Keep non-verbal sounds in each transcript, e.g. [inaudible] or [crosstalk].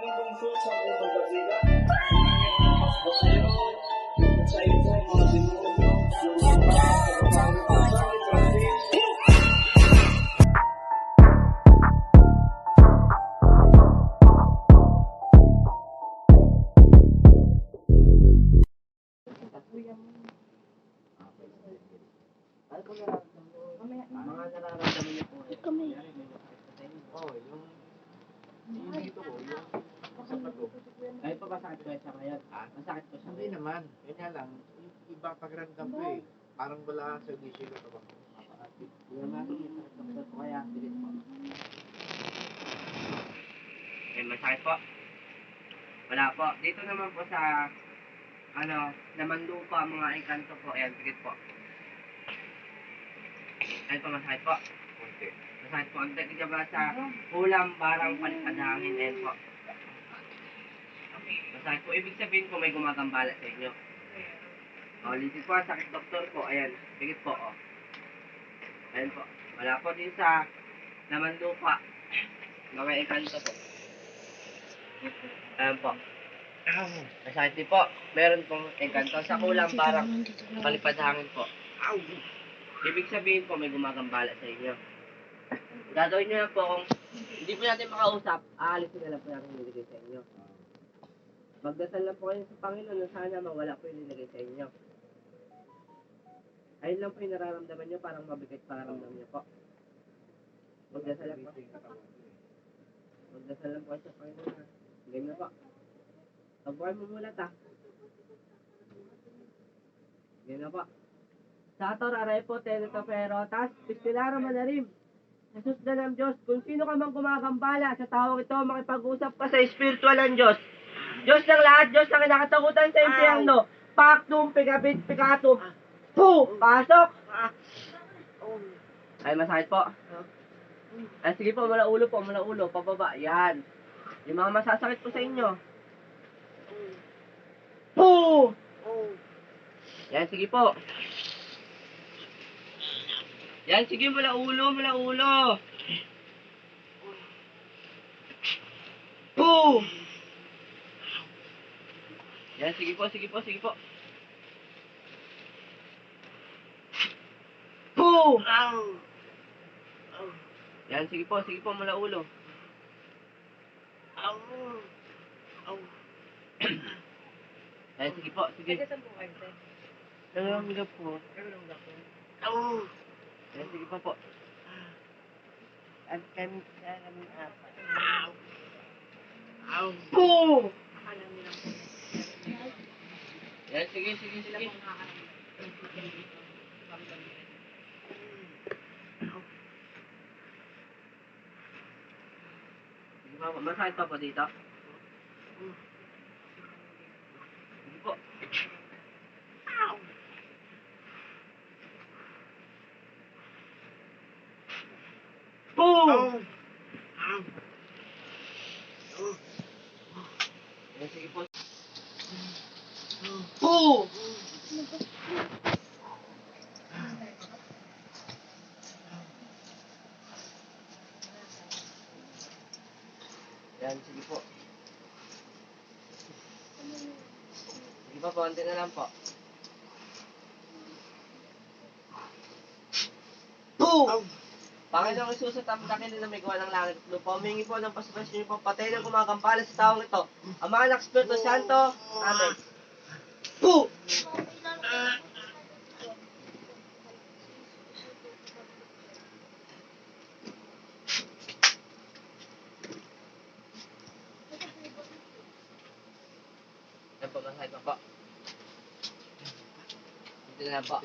公公说车不会喝酒的 Ay pa masakit ko sa ngayon. Ah, masakit ko sa Hindi ngayon. naman. Yun nga lang. yung Iba pagramdam ko eh. Parang wala sa gising ko ba? Yung nga sige sa doktor ko kaya pilit po. Eh, masakit po. Wala po. Dito naman po sa ano, naman lupa mga engkanto po. Ayan, pikit po. Ayun po, masakit po. Konti. Masakit po. Ang dagdag ba sa ulam, barang, palipadangin. Ayan po. Masakit po. Ibig sabihin po may gumagambala sa inyo. O, lisit po. Sakit doktor po. Ayan. Pikit po. O. Ayan po. Wala po din sa naman lupa. Mga engkanto po. Ayan po. Masakit din po. Meron pong engkanto sa kulang barang palipad hangin po. Ibig sabihin po may gumagambala sa inyo. Gagawin nyo lang po kung hindi po natin makausap, aalisin na lang po natin nilagay sa inyo. Magdasal lang po kayo sa Panginoon na sana mawala po yung nilagay sa inyo. Ayun lang po yung nararamdaman nyo, parang mabigat paramdam nyo po. Magdasal lang po. Magdasal lang po kayo sa Panginoon. Game po. Huwag po kayo mumulat ha. Game na po. Sator Arepo, Teneto Pero, Tas, Pistilaro. Jesus na ng Diyos, kung sino ka mang gumagambala sa taong ito, makipag-usap ka sa spiritual ng Diyos. Diyos ng lahat, Diyos na kinakatakutan sa impyerno. Pactum, pigabit, picatum. Pu! Pasok! Ay, masakit po. Ay, sige po, mula ulo po, mula ulo, pababa. Yan. Yung mga masasakit po sa inyo. Pu! Yan, sige po. Yan, sige, mula ulo, mula ulo. Yan, sige po, sige po, sige po. Pu! Yan, sige po, sige po, mula ulo. [coughs] Yan, sige po, sige. Nalangga po. Yan, sige po po. At kami sa kami apat. Po! Yan, sige, sige, sige. Sige masakit pa po dito. Sige po. Po! Yan, sige po. Po! Yan, sige po. Sige po, konti na lang po. Po! Panginoong Jesus at ang dakin na may gawa ng langit at lupa, humingi po ng pasipasyon niyo po patay na gumagampala sa taong ito. Ang mga anak Espiritu Santo. Amen. Po! Yan po, masahe pa. Dito na lang po.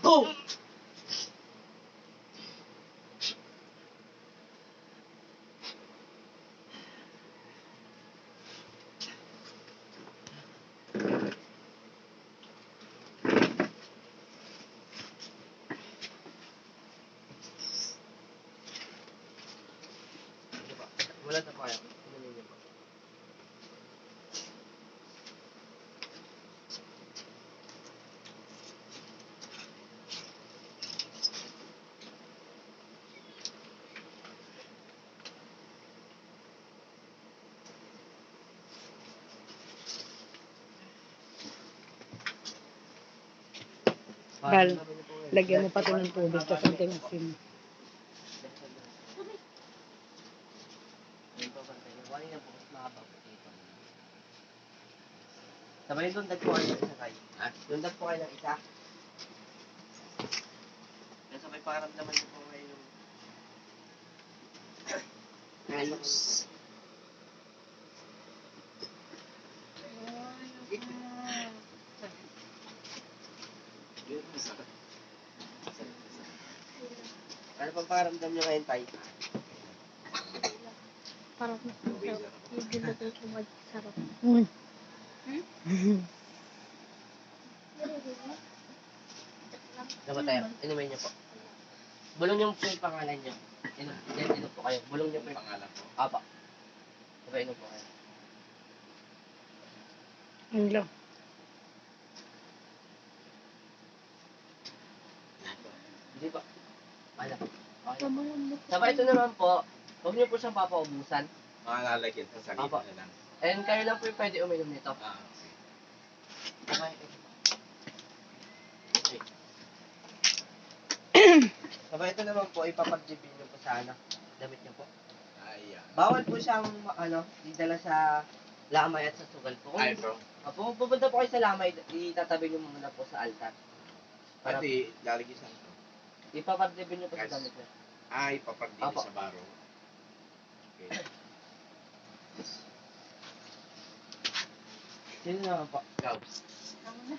Po! Wala na po Bal. Lagyan mo pati ng tubig, mahaba po dito. Sabay doon dag po kayo ng isa kayo. Ha? Doon dag po kayo ng isa. Kaya sabay paramdaman niyo po ngayon yung Ayos. Yun, masakit. Ano pang paramdam niyo ngayon, Tay? Parang masarap. sarap. Yung ginagawa ko masarap. Mm. Dapat tayo, inumin niyo po. Bulong niyo po yung pangalan niyo. Inom, inom po kayo. Bulong niyo po yung Pangalan ko. Apa. Sabay inom po kayo. Yun lang. Hindi po. Ano? Okay. Sabay ito naman po, huwag niyo po siyang papaubusan. Mga lalagyan sa sarili Apa. na lang. And kayo lang po yung pwede uminom nito. Ah, okay. Okay. Okay. Sabay ito naman po, ipapag-GP niyo po sa ano, damit niyo po. Ayan. Bawal po siyang, ano, idala sa lamay at sa sugal po. Ay, bro. Kung pupunta po kayo sa lamay, itatabi niyo muna po sa altar. Para Pati, lalagyan sa ipapag-GP niyo po sa Yes. damit niyo. Ay, papagdili Apa. sa baro. Okay. Sino naman po? Ikaw. Tama na.